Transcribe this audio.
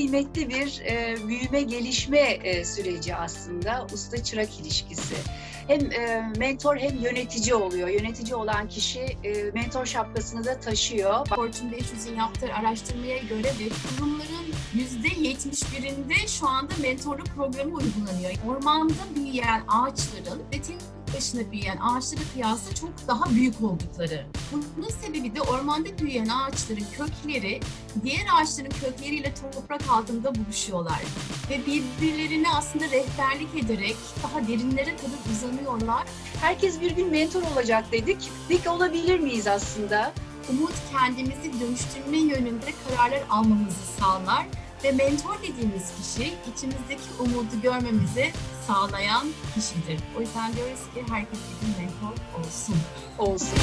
kıymetli bir e, büyüme gelişme e, süreci aslında usta çırak ilişkisi. Hem e, mentor hem yönetici oluyor. Yönetici olan kişi e, mentor şapkasını da taşıyor. Fortune 500'ün yaptığı araştırmaya göre de kurumların %71'inde şu anda mentorluk programı uygulanıyor. Ormanda büyüyen ağaçların tek başına büyüyen ağaçlara kıyasla çok daha büyük oldukları. Bunun sebebi de ormanda büyüyen ağaçların kökleri diğer ağaçların kökleriyle toprak altında buluşuyorlar. Ve birbirlerine aslında rehberlik ederek daha derinlere kadar uzanıyorlar. Herkes bir gün mentor olacak dedik. Peki olabilir miyiz aslında? Umut kendimizi dönüştürme yönünde kararlar almamızı sağlar ve mentor dediğimiz kişi içimizdeki umudu görmemizi sağlayan kişidir. O yüzden diyoruz ki herkes bir mentor olsun. Olsun.